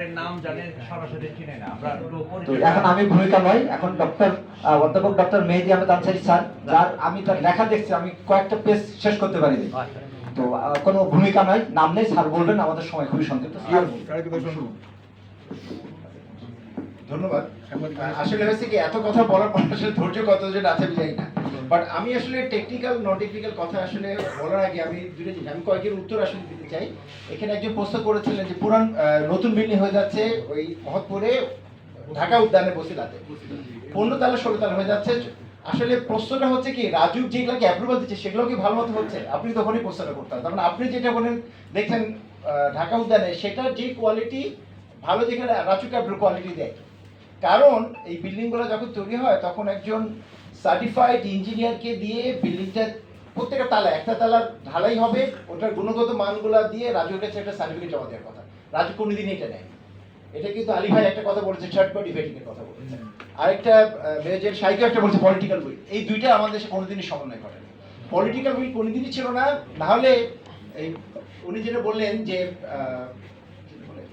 স্যারের নাম জানে সরাসরি চিনে না। আমরা তো এখন আমি ভূমিকা নয় এখন ডক্টর অধ্যাপক ডক্টর মেহেদি আহমেদ আনসারি স্যার যার আমি তার লেখা দেখছি আমি কয়েকটা পেজ শেষ করতে পারিনি। আচ্ছা। তো কোনো ভূমিকা নয় নাম নেই স্যার বলবেন আমাদের সময় খুবই সংক্ষিপ্ত। স্যার বলুন। ধন্যবাদ। আসলে হয়েছে কি এত কথা বলার পর আসলে ধৈর্য কত কতজন আছে আমি জানি না। বাট আমি আসলে টেকনিক্যাল নন টেকনিক্যাল কথা আসলে বলার আগে আমি দুটো জিনিস, আমি কয়েকের উত্তর আসলে দিতে চাই। এখানে একজন প্রশ্ন করেছিলেন যে পুরান নতুন বিল্ডিং হয়ে যাচ্ছে ওই মহৎপুরে, ঢাকা উদ্যানে বসিলাতে পনেরো তালা, ষোলো তালা হয়ে যাচ্ছে। আসলে প্রশ্নটা হচ্ছে কি, রাজু যেগুলোকে অ্যাপ্রুভাল দিচ্ছে সেগুলো কি ভালো মতো হচ্ছে? আপনি তখনই প্রশ্নটা করতে হবে কারণ আপনি যেটা বলেন দেখছেন ঢাকা উদ্যানে সেটার যে কোয়ালিটি ভালো যেখানে রাজু ক্যাপ্টার কোয়ালিটি দেয়। কারণ এই বিল্ডিংগুলো যখন তৈরি হয়, তখন একজন সার্টিফাইড ইঞ্জিনিয়ারকে দিয়ে বিল্ডিংটা প্রত্যেকটা তালা একটা তালার ঢালাই হবে ওটার গুণগত মানগুলা দিয়ে রাজুর কাছে একটা সার্টিফিকেট জমা দেওয়ার কথা। রাজু কোনোদিনই এটা নেয়। এটা কিন্তু আলী ভাই একটা কথা বলেছে থার্ড পার্টি ভেটিং এর কথা বলেছে। আরেকটা মেজর সাইকেল একটা বলছে পলিটিক্যাল উইল এই দুইটা আমাদের দেশে কোনোদিনই সমন্বয় ঘটেনি পলিটিক্যাল উইল কোনোদিনই ছিল না না হলে এই উনি যেটা বললেন যে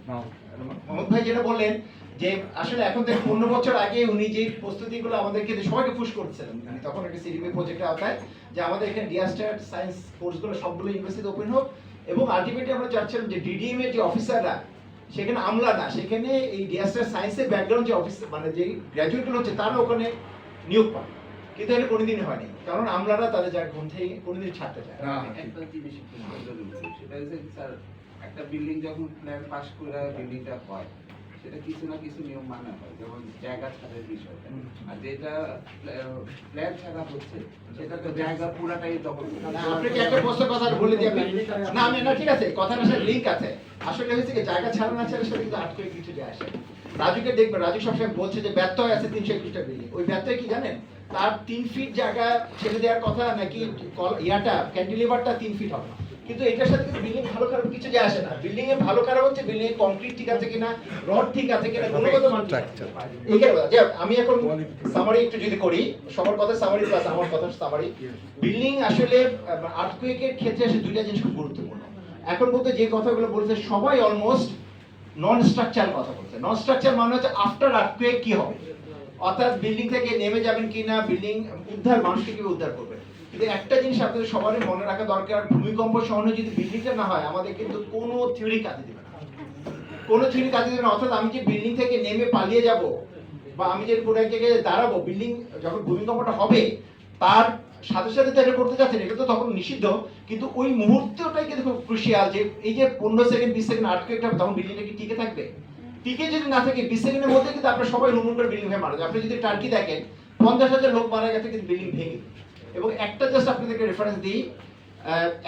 মোহাম্মদ ভাই যেটা বললেন যে আসলে এখন থেকে পনেরো বছর আগে উনি যে প্রস্তুতিগুলো আমাদেরকে সবাইকে পুশ করছিলেন উনি তখন একটা সিডিপি প্রজেক্টের আওতায়, যে আমাদের এখানে ডিয়াস্টার সায়েন্স কোর্সগুলো সবগুলো ইউনিভার্সিটি ওপেন হোক এবং আলটিমেটলি আমরা চাচ্ছিলাম যে ডিডিএম এর যে অফিসাররা সেখানে আমলা না সেখানে এই ডিয়াস্টার সায়েন্সের ব্যাকগ্রাউন্ড যে অফিস মানে যে গ্র্যাজুয়েটগুলো হচ্ছে, তারা ওখানে নিয়োগ পায় কিন্তু এটা কোনোদিনই হয়নি, কারণ আমলারা তাদের যার গ্রন্থে কোনোদিন ছাড়তে চায় না। সেটা একটা বিল্ডিং যখন প্ল্যান পাস করে বিল্ডিংটা হয় সেটা কিছু না কিছু নিয়ম মানা হয় যেমন জায়গা ছাড়ের বিষয়টা। আর যেটা প্ল্যান ছাড়া হচ্ছে সেটা তো জায়গা পুরাটাই দখল করে। না, আপনাকে একটা প্রশ্ন কথা বলে দিই না আমি না ঠিক আছে কথার সাথে লিংক আছে। আসলে হয়েছে কি জায়গা ছাড়া না ছাড়া সেটা কিন্তু আটকে কিছু যায় আসে। রাজুকে দেখবে রাজু সবসময় বলছে যে ব্যর্থ হয়ে আছে তিনশো একুশটা বিল্ডিং ওই ব্যর্থ কি জানেন? তার তিন ফিট জায়গা ছেড়ে দেওয়ার কথা নাকি ইয়াটা ক্যান্টিলিভারটা তিন ফিট হবে কিন্তু এটার সাথে কিন্তু বিল্ডিং ভালো খারাপ কিছু যায় আসে না। বিল্ডিং এ ভালো খারাপ হচ্ছে বিল্ডিং এ কংক্রিট ঠিক আছে কিনা রড ঠিক আছে কিনা গুণগত মান ঠিক আছে। যে আমি এখন সামারি একটু যদি করি সবার কথা সামারি প্লাস আমার কথা সামারি বিল্ডিং আসলে আর্থকুয়েকের ক্ষেত্রে আসলে দুইটা জিনিস খুব গুরুত্বপূর্ণ। এখন বলতে যে কথাগুলো বলছে সবাই অলমোস্ট নন স্ট্রাকচার কথা বলছে। নন স্ট্রাকচার মানে হচ্ছে আফটার আর্থকুয়েক কি হবে? অর্থাৎ বিল্ডিং থেকে নেমে যাবেন কিনা বিল্ডিং উদ্ধার মানুষকে কীভাবে উদ্ধার করবেন কিন্তু একটা জিনিস আপনাদের সবারই মনে রাখা দরকার, ভূমিকম্প সহনে যদি বিল্ডিংটা না হয়, আমাদের কিন্তু কোনো থিওরি কাজে দেবে না। কোনো থিওরি কাজে দেবে না, অর্থাৎ আমি যে বিল্ডিং থেকে নেমে পালিয়ে যাব, বা আমি যে কোনো এক জায়গায় দাঁড়াবো, বিল্ডিং যখন ভূমিকম্পটা হবে, তার সাথে সাথে তো করতে যাচ্ছেন, এটা তো তখন নিষিদ্ধ, কিন্তু ওই মুহূর্তটাই কিন্তু খুব ক্রুশিয়াল যে এই যে পনেরো সেকেন্ড বিশ সেকেন্ড আটকে একটা তখন বিল্ডিংটা কি টিকে থাকবে? টিকে যদি না থাকে, বিশ সেকেন্ডের মধ্যে কিন্তু আপনার সবাই রুমুন করে বিল্ডিং হয়ে মারা যায় আপনি যদি টার্কি দেখেন, পঞ্চাশ হাজার লোক মারা গেছে, কিন্তু বিল্ডিং ভেঙে। এবং একটা জাস্ট আপনাদেরকে রেফারেন্স দিই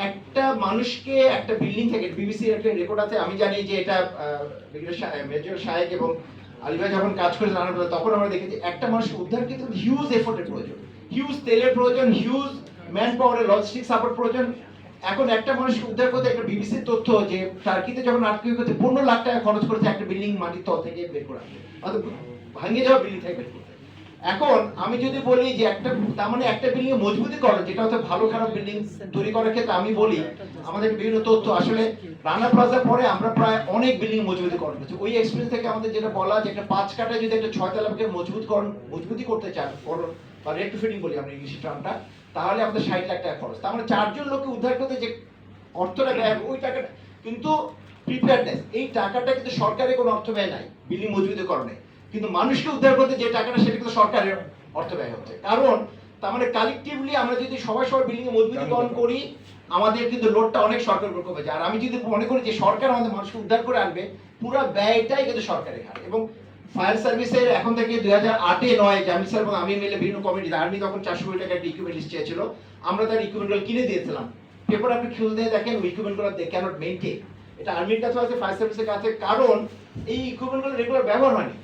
একটা মানুষকে একটা বিল্ডিং থেকে বিবিসি একটা রেকর্ড আছে, আমি জানি যে এটা মেজর শাহেক এবং আলিভাই যখন কাজ করে জানার তখন আমরা দেখেছি একটা মানুষকে উদ্ধার কিন্তু হিউজ এফোর্টের প্রয়োজন। হিউজ তেলের প্রয়োজন হিউজ ম্যান পাওয়ারের লজিস্টিক সাপোর্ট প্রয়োজন। এখন একটা মানুষকে উদ্ধার করতে একটা বিবিসির তথ্য যে টার্কিতে যখন আটকে করতে পনেরো লাখ টাকা খরচ করেছে একটা বিল্ডিং মাটির তল থেকে বের করা। অর্থাৎ ভাঙে যাওয়া বিল্ডিং থেকে বের এখন আমি যদি বলি যে একটা, তার মানে একটা বিল্ডিং মজবুতিকরণ যেটা হচ্ছে ভালো খারাপ বিল্ডিং তৈরি করার ক্ষেত্রে আমি বলি, আমাদের বিভিন্ন তথ্য, আসলে রানা প্লাজার পরে আমরা প্রায় অনেক বিল্ডিং মজবুতিকরণ করছি ওই এক্সপিরিয়েন্স থেকে আমাদের যেটা বলা যে একটা পাঁচ কাটায় যদি একটা ছয় তলাকে মজবুতকরণ মজবুতি করতে চান বা রেট ফিটিং বলি আমরা ইংলিশ টার্মটা তাহলে আমাদের ষাট লাখ টাকা খরচ। তার মানে চারজন লোককে উদ্ধার করতে যে অর্থটা ব্যয় ওই টাকাটা, কিন্তু প্রিপেয়ারনেস এই টাকাটা কিন্তু সরকারের কোনো অর্থ ব্যয় নাই বিল্ডিং মজবুতি মজবুতিকরণে কিন্তু মানুষকে উদ্ধার করতে যে টাকাটা সেটা কিন্তু সরকারের অর্থ ব্যয় হচ্ছে। কারণ তার মানে কালেকটিভলি আমরা যদি সবাই সবাই বিল্ডিং এ মজবুতিকরণ করি আমাদের কিন্তু লোডটা অনেক সরকারের উপর কমে যায়। আর আমি যদি মনে করি যে সরকার আমাদের মানুষকে উদ্ধার করে আনবে পুরো ব্যয়টাই কিন্তু সরকারের ঘাড়ে এবং ফায়ার সার্ভিসের এখন থেকে দুই হাজার আটে নয় জামিল স্যার এবং আমি মিলে বিভিন্ন কমিটি আর্মি তখন চারশো কোটি টাকা একটা ইকুইপমেন্ট লিস্ট চেয়েছিল। আমরা তার ইকুইপমেন্টগুলো কিনে দিয়েছিলাম। পেপার আপনি খুঁজে দেখেন ওই ইকুইপমেন্টগুলো দে ক্যানট মেনটেন এটা আর্মির কাছে আছে ফায়ার সার্ভিসের কাছে। কারণ এই ইকুইপমেন্টগুলো রেগুলার ব্যবহার হয়নি।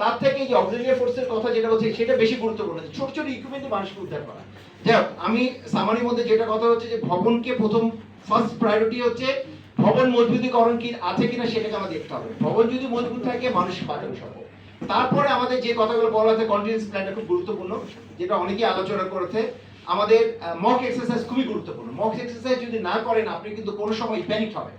তার থেকে যে অক্সিলিয়ারি ফোর্সের কথা যেটা বলছে, সেটা বেশি গুরুত্বপূর্ণ। ছোট ছোট ইকুইপমেন্ট মানুষকে উদ্ধার করা। যাই আমি সামারির মধ্যে যেটা কথা হচ্ছে যে ভবনকে প্রথম ফার্স্ট প্রায়োরিটি হচ্ছে ভবন মজবুতিকরণ কি আছে কিনা সেটাকে আমাদের দেখতে হবে। ভবন যদি মজবুত থাকে, মানুষ বাঁচানো সম্ভব তারপরে আমাদের যে কথাগুলো বলা হচ্ছে কন্টিনিউস প্ল্যানটা খুব গুরুত্বপূর্ণ, যেটা অনেকেই আলোচনা করেছে। আমাদের মক এক্সারসাইজ খুবই গুরুত্বপূর্ণ। মক এক্সারসাইজ যদি না করেন, আপনি কিন্তু কোনো সময় প্যানিক হবে।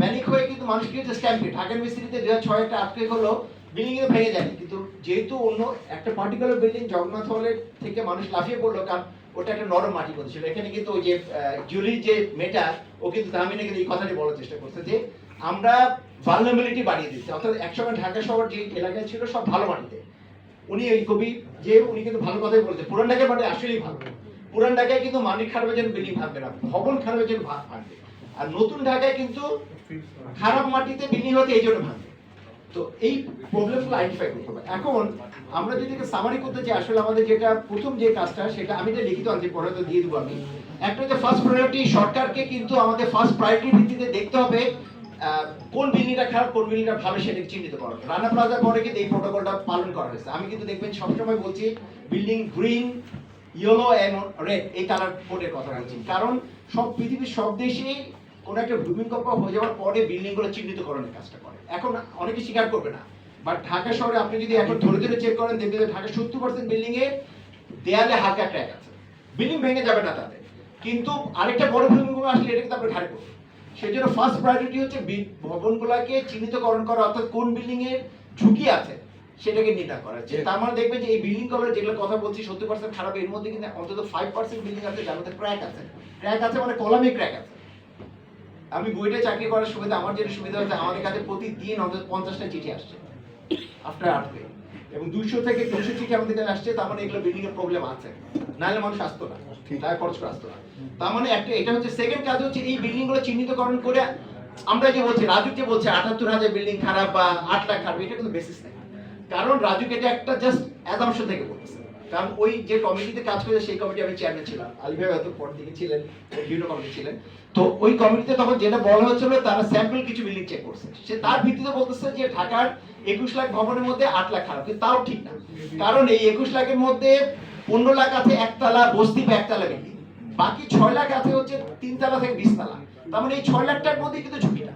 প্যানিক হয়ে কিন্তু মানুষ কি হচ্ছে স্ট্যাম্পে ঢাকার মিস্ত্রিতে দুই হাজার ছয় একটা আটকে হলো বিল্ডিং এ ভেঙে যায়নি। কিন্তু যেহেতু অন্য একটা পার্টিকুলার বিল্ডিং জগন্নাথ হলের থেকে মানুষ লাফিয়ে পড়ল কারণ ওটা একটা নরম মাটি ছিল এখানে কিন্তু ওই যে জুলির যে মেটা ও কিন্তু তাহমিনে কিন্তু এই কথাটি বলার চেষ্টা করছে যে আমরা ভালনাবিলিটি বাড়িয়ে দিচ্ছি। অর্থাৎ একসময় ঢাকা শহর যে এলাকায় ছিল সব ভালো মাটিতে। উনি এই কবি যে উনি কিন্তু ভালো কথাই বলেছে। পুরান ঢাকার মাটি আসলেই ভালো। পুরান ঢাকায় কিন্তু মানিক খারাপের জন্য বিল্ডিং ভাঙবে না ভবন খারাপের জন্য ভা- ভাঙবে। আর নতুন ঢাকায় কিন্তু খারাপ মাটিতে বিল্ডিং হতে এই জন্য ভাঙবে। তো এই প্রবলেমগুলো আইডেন্টিফাই করতে হবে। এখন আমরা যদি সামারি করতে চাই, আসলে আমাদের যেটা প্রথম যে কাজটা, সেটা আমি লিখিত আনছি, পরে তো দিয়ে দেবো আমি। একটা যে ফার্স্ট প্রায়োরিটি সরকারকে কিন্তু আমাদের ফার্স্ট প্রায়োরিটির ভিত্তিতে দেখতে হবে কোন বিল্ডিংটা খারাপ, কোন বিল্ডিংটা ভালো সেটাকে চিহ্নিত করা রানা প্লাজার পরে কিন্তু এই প্রোটোকলটা পালন করা হয়েছে। আমি কিন্তু দেখবেন সবসময় বলছি building green yellow and red এই কালার কোডের কথা বলছি কারণ সব পৃথিবীর সব দেশেই কোনো একটা ভূমিকম্প হয়ে যাওয়ার পরে বিল্ডিংগুলো চিহ্নিতকরণের কাজটা করে। এখন অনেকে স্বীকার করবে না। বাট ঢাকা শহরে আপনি যদি এখন ধরে ধরে চেক করেন দেখবেন যে ঢাকা সত্তর পার্সেন্ট বিল্ডিং এ দেয়ালে হালকা ক্র্যাক আছে। বিল্ডিং ভেঙে যাবে না তাদের কিন্তু আরেকটা বড় ভূমিকম্প আসলে এটা কিন্তু আপনার ঘাড়ে পড়বে সেই জন্য ফার্স্ট প্রায়োরিটি হচ্ছে ভবনগুলোকে চিহ্নিতকরণ করা অর্থাৎ কোন বিল্ডিং এর ঝুঁকি আছে সেটাকে নির্ণয় করা। যে তার মানে দেখবেন যে এই বিল্ডিংগুলো যেগুলো কথা বলছি সত্তর পার্সেন্ট খারাপ এর মধ্যে কিন্তু অন্তত ফাইভ পার্সেন্ট বিল্ডিং আছে যার মধ্যে ক্র্যাক আছে। ক্র্যাক আছে মানে কলামে ক্র্যাক আছে। আমি বইটা চাকরি করার সুবিধা আমার যেটা সুবিধা হচ্ছে আমাদের কাছে প্রতিদিন অন্তত পঞ্চাশটা চিঠি আসছে আফটার আর্থকে এবং দুইশো থেকে তিনশো চিঠি আমাদের কাছে আসছে তার মানে এগুলো বিল্ডিং এর প্রবলেম আছে। নাহলে মানুষ আসতো না টাকা খরচ করে আসতো না। তার মানে একটা এটা হচ্ছে সেকেন্ড কাজ হচ্ছে এই বিল্ডিংগুলো চিহ্নিতকরণ করে আমরা যে বলছি রাজু যে বলছে আটাত্তর হাজার বিল্ডিং খারাপ বা আট লাখ খারাপ এটা কিন্তু বেসিস নেই। কারণ রাজুকে এটা একটা জাস্ট অ্যাজাম্পশন থেকে বলতেছে। কারণ ওই যে কমিটিতে কাজ করেছে, সেই কমিটি আমি চেয়ারম্যান ছিলাম। আলী ভাই হয়তো পর দিকে ছিলেন বিভিন্ন কমিটি ছিলেন। তো ওই কমিটিতে তখন যেটা বলা হচ্ছিল, তারা স্যাম্পল কিছু বিল্ডিং চেক করছে। সে তার ভিত্তিতে বলতেছে যে ঢাকার একুশ লাখ ভবনের মধ্যে আট লাখ খারাপ তাও ঠিক না। কারণ এই একুশ লাখের মধ্যে পনেরো লাখ আছে একতলা, বস্তি বা একতলা বিল্ডিং বাকি ছয় লাখ আছে হচ্ছে তিনতলা থেকে বিশতলা। তার মানে এই ছয় লাখটার মধ্যে কিন্তু ঝুঁকিটা।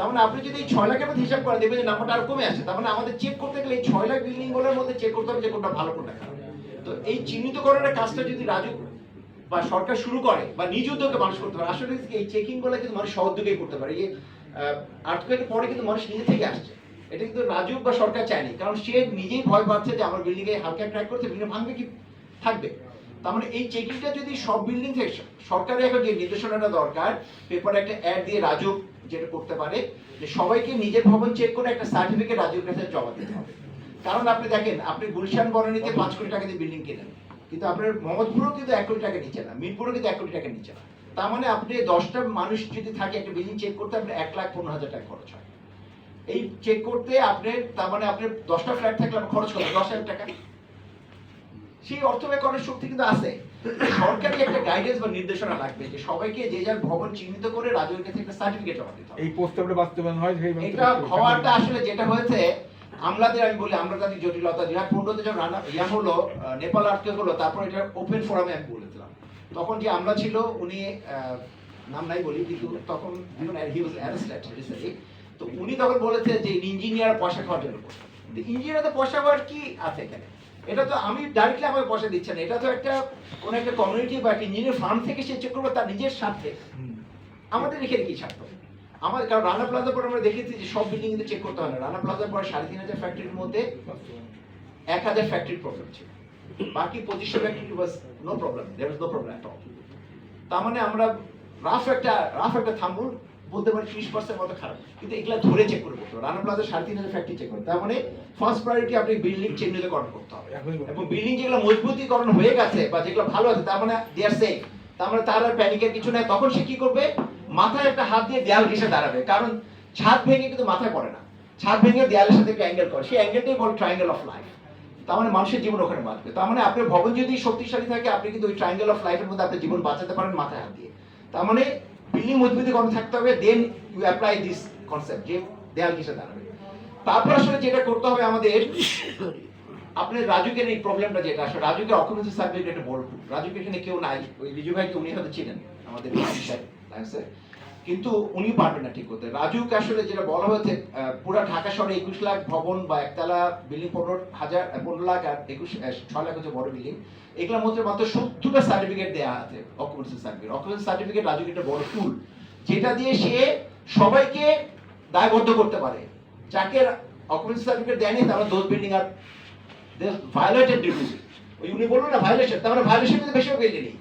তার মানে আপনি যদি এই ছয় লাখের মধ্যে হিসাব করেন, দেখবেন যে নাম্বারটা আরও কমে আসে তার মানে আমাদের চেক করতে গেলে এই ছয় লাখ বিল্ডিংগুলোর মধ্যে চেক করতে হবে যে কোনটা ভালো, কোনটা খারাপ। তো এই চিহ্নিতকরণের কাজটা যদি রাজু বা সরকার শুরু করে বা নিজ উদ্যোগে মানুষ করতে পারে, আসলে এই চেকিংগুলো কিন্তু মানুষ সহযোগেই করতে পারে। এই আর্থকোয়েকের পরে কিন্তু মানুষ নিজে থেকে আসছে। এটা কিন্তু রাজু বা সরকার চায়নি, কারণ সে নিজেই ভয় পাচ্ছে যে আমার বিল্ডিং এ হালকা ট্র্যাক করছে বিল্ডিং ভাঙবে কি, থাকবে। তার মানে এই চেকিংটা যদি সব বিল্ডিং থেকে সরকারের যে নির্দেশনাটা দরকার পেপারে একটা অ্যাড দিয়ে রাজু যেটা করতে পারে যে সবাইকে নিজের ভবন চেক করে একটা সার্টিফিকেট রাজুর কাছে জমা দিতে হবে। কারণ আপনি দেখেন, আপনি গুলশান বনানীতে পাঁচ কোটি টাকা দিয়ে বিল্ডিং কেনেন। কিন্তু আপনার মোহাম্মদপুরও কিন্তু এক কোটি টাকা নিচ্ছে না, মিরপুরও কিন্তু এক কোটি টাকা নিচ্ছে না। তার মানে আপনি দশটা মানুষ যদি থাকে, একটা বিল্ডিং চেক করতে আপনার এক লাখ পনেরো হাজার টাকা খরচ হয়। এই চেক করতে আপনি, তার মানে আপনার দশটা ফ্ল্যাট থাকলে আপনার খরচ কত? দশ হাজার টাকা। সেই অর্থ ব্যয় করার শক্তি কিন্তু আছে। সরকারি একটা গাইডেন্স বা নির্দেশনা লাগবে যে সবাইকে যে যার ভবন চিহ্নিত করে কাছে একটা সার্টিফিকেট জমা দিতে হবে। এই প্রস্তাবটা বাস্তবায়ন হয় এটা হওয়াটা আসলে যেটা হয়েছে আমলাদের আমি বলি আমলাদের জটিলতা। দুই হাজার পনেরোতে যখন রানা ইয়া হলো নেপাল আটকে হলো তারপর এটা ওপেন ফোরামে আমি বলেছিলাম। তখন যে আমলা ছিল উনি নাম নাই বলি কিন্তু তখন হি ওয়াজ অ্যারেস্টেড রিসেন্টলি তো উনি তখন বলেছে যে ইঞ্জিনিয়ার পয়সা খাওয়ার জন্য ইঞ্জিনিয়ার পয়সা খাওয়ার কি আছে এখানে? এটা তো আমি ডাইরেক্টলি আমাকে পয়সা দিচ্ছে না। এটা তো একটা কোন একটা কমিউনিটি বা একটা ইঞ্জিনিয়ার ফার্ম থেকে সে চেক করবে তার নিজের স্বার্থে। আমাদের এখানে কি স্বার্থ? আমার কারণ রানা প্লাজার পর আমরা দেখেছি যে সব বিল্ডিং কিন্তু চেক করতে হয় না। রানা প্লাজার পর সাড়ে তিন হাজার ফ্যাক্টরির মধ্যে এক হাজার ফ্যাক্টরির প্রবলেম ছিল। বাকি পঁচিশশো factory was no problem there was no problem at all তার মানে আমরা রাফ একটা রাফ একটা থাম্বুল বলতে পারি ত্রিশ পার্সেন্ট মতো খারাপ। কিন্তু এগুলো ধরে চেক করে করতে হবে রানা প্লাজার সাড়ে তিন হাজার ফ্যাক্টরি চেক করতে তার মানে ফার্স্ট প্রায়োরিটি আপনি বিল্ডিং চিহ্নিতকরণ করতে হবে। এবং বিল্ডিং যেগুলো মজবুতিকরণ হয়ে গেছে বা যেগুলো ভালো আছে তার মানে দে আর সেফ তার মানে তার আর প্যানিকের কিছু নাই। তখন সে কি করবে? মাথায় একটা হাত দিয়ে দেয়াল ঘেসে দাঁড়াবে। কারণ ছাদ ভেঙে কিন্তু মাথায় পড়ে না। ছাদ ভেঙে দেয়ালের সাথে একটা অ্যাঙ্গেল করে। সেই অ্যাঙ্গেলটাই বল ট্রায়াঙ্গেল অফ লাইফ তার মানে মানুষের জীবন ওখানে বাঁচবে। তার মানে আপনার ভবন যদি শক্তিশালী থাকে আপনি কিন্তু ওই ট্রায়াঙ্গেল অফ লাইফের মধ্যে আপনার জীবন বাঁচাতে পারেন মাথায় হাত দিয়ে। তার মানে বিল্ডিং মজবুতিকরণ থাকতে হবে? Then you apply this concept যে দেয়াল ঘেসে দাঁড়াবে। তারপর আসলে যেটা করতে হবে আমাদের আপনার রাজুকের এই প্রবলেমটা যেটা, আসলে রাজুকের অকুপেন্সি সাবজেক্ট একটা বড়। রাজুকে এখানে কেউ নাই। ওই রিজু ভাইকে উনি হয়তো ছিলেন আমাদের লাইন লাইন্সের কিন্তু উনি পারবেন না ঠিক করতে। রাজুকে আসলে যেটা বলা হয়েছে পুরা ঢাকা শহরে একুশ লাখ ভবন বা একতলা বিল্ডিং পনেরো হাজার পনেরো লাখ আর একুশ ছয় লাখ হচ্ছে বড় বিল্ডিং এগুলোর মধ্যে মাত্র সত্তরটা সার্টিফিকেট দেওয়া আছে অকুপেন্সি সার্টিফিকেট অকুপেন্সি সার্টিফিকেট রাজুকে একটা বড় টুল যেটা দিয়ে সে সবাইকে দায়বদ্ধ করতে পারে। যাকে অকুপেন্সি সার্টিফিকেট দেয়নি, তারা those building are violated duty ওই উনি বললেন না ভায়োলেশন তার মানে ভায়োলেশন বেশি পেয়ে নেই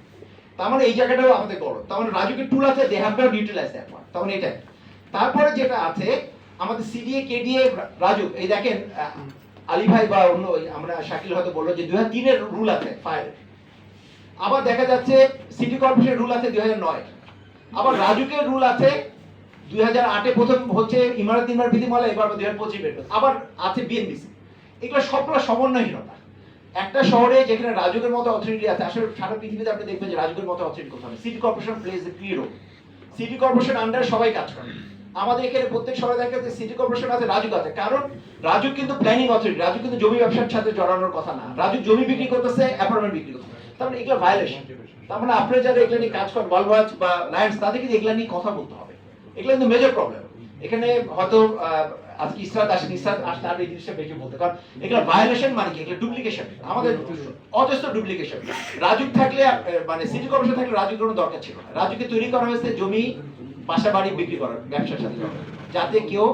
তার মানে এই জায়গাটাও আমাদের বড় তার মানে রাজুকে টুল আছে they have not utilise that one তারপরে যেটা আছে, আমাদের সিডিএ কেডিএ রাজু, এই দেখেন আলী ভাই বা অন্য আমরা শাকিল হয়তো বলল যে দুই হাজার তিনের রুল আছে ফায়ার আবার দেখা যাচ্ছে সিটি কর্পোরেশনের রুল আছে দুই হাজার নয়। আবার রাজুকের রুল আছে দুই হাজার আটে প্রথম হচ্ছে ইমারত ইমার বিধিমালা, এবার দুই হাজার পঁচিশ আবার আছে বিএনবিসি এগুলো সবগুলো সমন্বয়হীনতা। একটা শহরে যেখানে রাজুকের মতো অথরিটি আছে, আসলে সারা পৃথিবীতে আপনি দেখবেন যে রাজুকের মতো অথরিটি কোথাও নেই। সিটি কর্পোরেশন প্লেজ এ কি রোল সিটি কর্পোরেশন আন্ডার সবাই কাজ করে। আমাদের এখানে প্রত্যেক শহরে দেখা যাচ্ছে সিটি কর্পোরেশন আছে, রাজুক আছে। কারণ রাজুক কিন্তু প্ল্যানিং অথরিটি রাজুক কিন্তু জমি ব্যবসার সাথে জড়ানোর কথা না। রাজুক জমি বিক্রি করতেছে অ্যাপার্টমেন্ট বিক্রি করতেছে। তার মানে এগুলো ভায়োলেশন তার মানে আপনি যারা এগুলো নিয়ে কাজ করেন ওয়ালওয়াচ বা লায়ন্স তাদেরকে এগুলো নিয়ে কথা বলতে হবে। এগুলো কিন্তু মেজর প্রবলেম এখানে হয়তো আজকে ইসরাত আসেন, ইসরাত আসলে আর এই জিনিসটা বেশি বলতে। কারণ এগুলো ভায়োলেশন মানে কি? এগুলো ডুপ্লিকেশন আমাদের অজস্র ডুপ্লিকেশন রাজুক থাকলে মানে সিটি কর্পোরেশন থাকলে রাজুক কোনো দরকার ছিল না। রাজুকে তৈরি করা হয়েছে জমি, বাসা, বাড়ি বিক্রি করার, ব্যবসার সাথে যাতে কেউ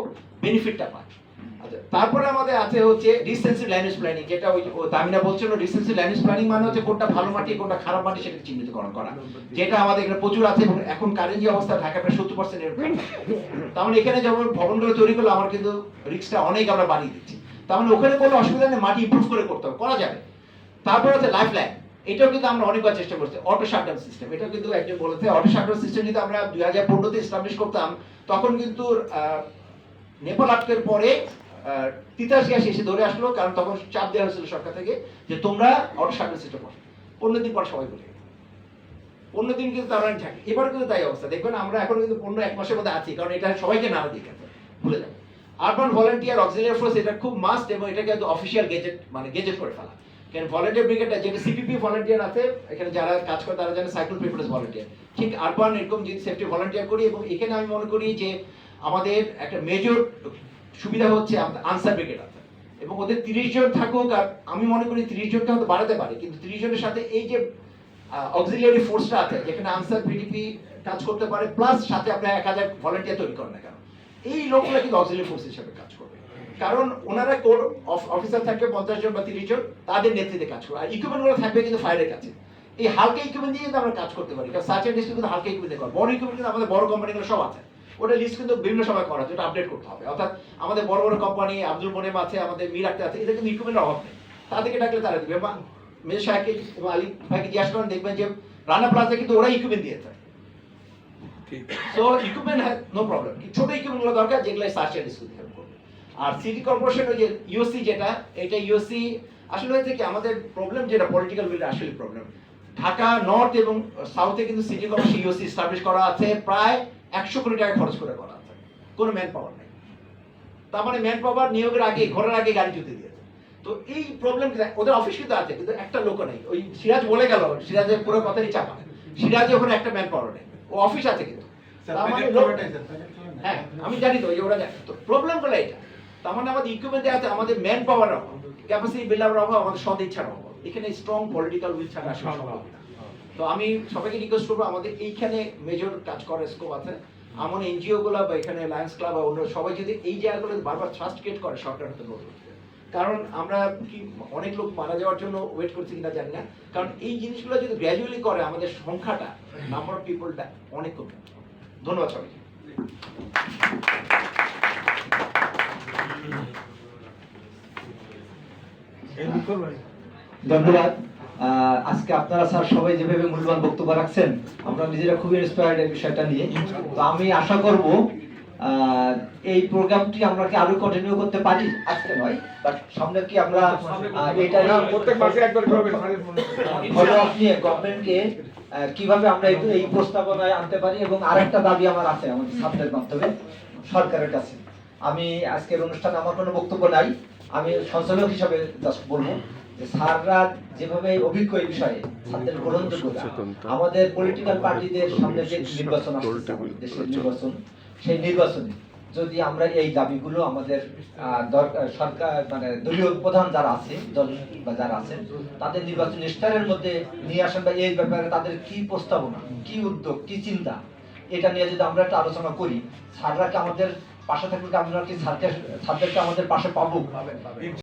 বেনিফিটটা পায়। তারপরে আমাদের আছে হচ্ছে ডিসেন্সিভ ল্যান্ড প্ল্যানিং যেটা ওই তামিনা বলছিল ডিসেন্সিভ ল্যান্ড প্ল্যানিং মানে হচ্ছে কোনটা ভালো মাটি, কোনটা খারাপ মাটি সেটা চিহ্নিতকরণ করা। যেটা আমাদের এখানে প্রচুর আছে এবং এখন কারেন্ট যে অবস্থা ঢাকা প্রায় সত্তর পার্সেন্ট তার মানে এখানে যখন ভবনগুলো তৈরি করলে আমার কিন্তু রিক্সটা অনেক আমরা বাড়িয়ে দিচ্ছি। তার মানে ওখানে কোনো অসুবিধা নেই, মাটি ইমপ্রুভ করে করতে হবে, করা যাবে। তারপর আছে লাইফ লাইন এটাও কিন্তু আমরা অনেকবার চেষ্টা করছি অটো শাটডাউন সিস্টেম এটা কিন্তু একজন বলেছে অটো শাটডাউন সিস্টেম যদি আমরা দুই হাজার পনেরোতে এস্টাবলিশ করতাম, তখন কিন্তু নেপাল আটকের পরে তিতাস গ্যাস এসে ধরে আসলো, কারণ তখন চাপ দেওয়া হয়েছিল সরকার থেকে যে তোমরা অটো শাটডাউন সিস্টেম করো। পনেরো দিন পর সবাই বলে। পনেরো দিন কিন্তু তারা থাকে। এবার কিন্তু তাই অবস্থা। দেখবেন আমরা এখন কিন্তু পনেরো, এক মাসের মধ্যে আছি, কারণ এটা সবাইকে না গেছে। ভুলে যাবে আরবান ভলেন্টিয়ার অক্সিলিয়ার ফোর্স এটা খুব মাস্ট এবং এটা কিন্তু অফিসিয়াল গেজেট মানে গেজেট করে ফেলা। কারণ ভলেন্টিয়ার ব্রিগেডটা যেটা সিপিপি ভলেন্টিয়ার আছে, এখানে যারা কাজ করে তারা জানে সাইকেল প্রিফারেন্স ভলেন্টিয়ার ঠিক আরবান এরকম যদি সেফটি ভলেন্টিয়ার করি এবং এখানে আমি মনে করি যে আমাদের একটা মেজর সুবিধা হচ্ছে আনসার ব্রিগেড আছে এবং ওদের তিরিশ জন থাকুক, আর আমি মনে করি তিরিশ জনকে হয়তো বাড়াতে পারে, কিন্তু তিরিশ জনের সাথে এই যে অক্সিলিয়ারি ফোর্সটা আছে, যেখানে আনসার পিডিপি কাজ করতে পারে প্লাস সাথে আপনার এক হাজার ভলেন্টিয়ার তৈরি করেন না কেন? এই লোকগুলো কিন্তু অক্সিলিয়ারি ফোর্স হিসেবে কাজ করবে। কারণ ওনারা কোর অফিসার থাকবে পঞ্চাশ জন বা তিরিশ জন, তাদের নেতৃত্বে কাজ করবে। আর ইকুইপমেন্টগুলো থাকবে কিন্তু ফায়ারের কাছে। এই হালকা ইকুইপমেন্ট দিয়ে কিন্তু আমরা কাজ করতে পারি, কারণ সার্চ অ্যান্ড কিন্তু হালকা ইকুইপমেন্ট বড় ইকুইপমেন্ট কিন্তু আমাদের বড় কোম্পানিগুলো সব আছে। ওটা লিস্ট কিন্তু বিভিন্ন সময় করা ওটা আপডেট করতে হবে। অর্থাৎ আমাদের বড় বড় কোম্পানি আব্দুল মোনেম আছে আমাদের মিরাক্তে আছে এদের কিন্তু ইকুইপমেন্টের অভাব নেই। তাদেরকে ডাকলে তারা দিবে। বা মেয়ে সাহেবকে এবং আলী ভাইকে জিজ্ঞাসা করেন দেখবেন যে রানা প্লাজা কিন্তু ওরা ইকুইপমেন্ট দিয়েছে সো ইকুইপমেন্ট নো প্রবলেম ছোট ইকুইপমেন্টগুলো দরকার যেগুলো সার্চ অ্যান্ড ডিসকুট হেল্প করবে। আর সিটি কর্পোরেশন ওই যে ইউসি যেটা এটা ইউসি আসলে হয়েছে কি আমাদের প্রবলেম যেটা পলিটিক্যাল উইল আসলে প্রবলেম ঢাকা নর্থ এবং সাউথে কিন্তু সিটি কর্পোরেশন ইউসি এস্টাবলিশ করা আছে। প্রায় একশো কোটি টাকা খরচ করে করা কোনো ম্যান পাওয়ার নেই। তার মানে ম্যান পাওয়ার নিয়োগের আগে ঘরের আগে গাড়ি জুতে দিয়েছে। তো এই প্রবলেম ওদের অফিস কিন্তু আছে কিন্তু একটা লোক নেই। ওই সিরাজ বলে গেল সিরাজের পুরো কথাই চাপা। সিরাজে ওখানে একটা ম্যান পাওয়ার নেই। ও অফিস আছে কিন্তু। মানে হ্যাঁ আমি জানি তো ওরা জানে। তো প্রবলেমগুলো এটা তার মানে আমাদের ইকুইপমেন্ট আছে আমাদের ম্যান পাওয়ার অভাব। ক্যাপাসিটি বিল্ডার অভাব আমাদের সদ ইচ্ছার অভাব। এখানে স্ট্রং পলিটিক্যাল উইল ছাড়া আসলে সম্ভব না। তো আমি সবাইকে রিকোয়েস্ট করব আমাদের এইখানে মেজর কাজ করার স্কোপ আছে। এমন এনজিও গুলো বা এখানে লায়ন্স ক্লাব বা অন্য সবাই যদি এই জায়গাগুলো বারবার ট্রাস্ট ক্রিয়েট করে সরকার হতে বলবে। কারণ আমরা কি অনেক লোক মারা যাওয়ার জন্য ওয়েট করছি কিনা জানি না। কারণ এই জিনিসগুলো যদি গ্র্যাজুয়ালি করে আমাদের সংখ্যাটা নাম্বার অফ পিপলটা অনেক কমে। ধন্যবাদ সবাইকে। ধন্যবাদ। আজকে আপনারা স্যার সবাই যেভাবে মূল্যবান বক্তব্য রাখছেন আমরা নিজেরা খুবই ইন্সপায়ার্ড এই বিষয়টা নিয়ে। তো আমি আশা করব এই প্রোগ্রামটি আমরা কি আরও কন্টিনিউ করতে পারি? আজকে নয় বাট সামনে কি আমরা এটা প্রত্যেক মাসে একবার করে হবে ফলো আপ নিয়ে গভর্নমেন্টকে কীভাবে আমরা এই- এই প্রস্তাবনায় আনতে পারি এবং আরেকটা দাবি আমার আছে আমাদের ছাত্রের মাধ্যমে সরকারের কাছে। আমি আজকের অনুষ্ঠানে আমার কোনো বক্তব্য নাই আমি সঞ্চালক হিসাবে জাস্ট বলব। স্যাররা যেভাবে অভিজ্ঞ এই বিষয়ে ছাত্রের গ্রহণযোগ্যতা আমাদের পলিটিক্যাল পার্টিদের সামনে যে নির্বাচন আসছে দেশের নির্বাচন সেই নির্বাচনে যদি আমরা এই দাবিগুলো আমাদের সরকার মানে দলীয় প্রধান যারা আছে দল বা যারা আছেন তাদের নির্বাচন ইস্তারের মধ্যে নিয়ে আসেন বা এই ব্যাপারে তাদের কি প্রস্তাবনা কি উদ্যোগ কি চিন্তা এটা নিয়ে যদি আমরা একটা আলোচনা করি স্যাররা কি আমাদের পাশে থাকবে কি আমরা কি স্যারকে স্যারদেরকে আমাদের পাশে পাবো?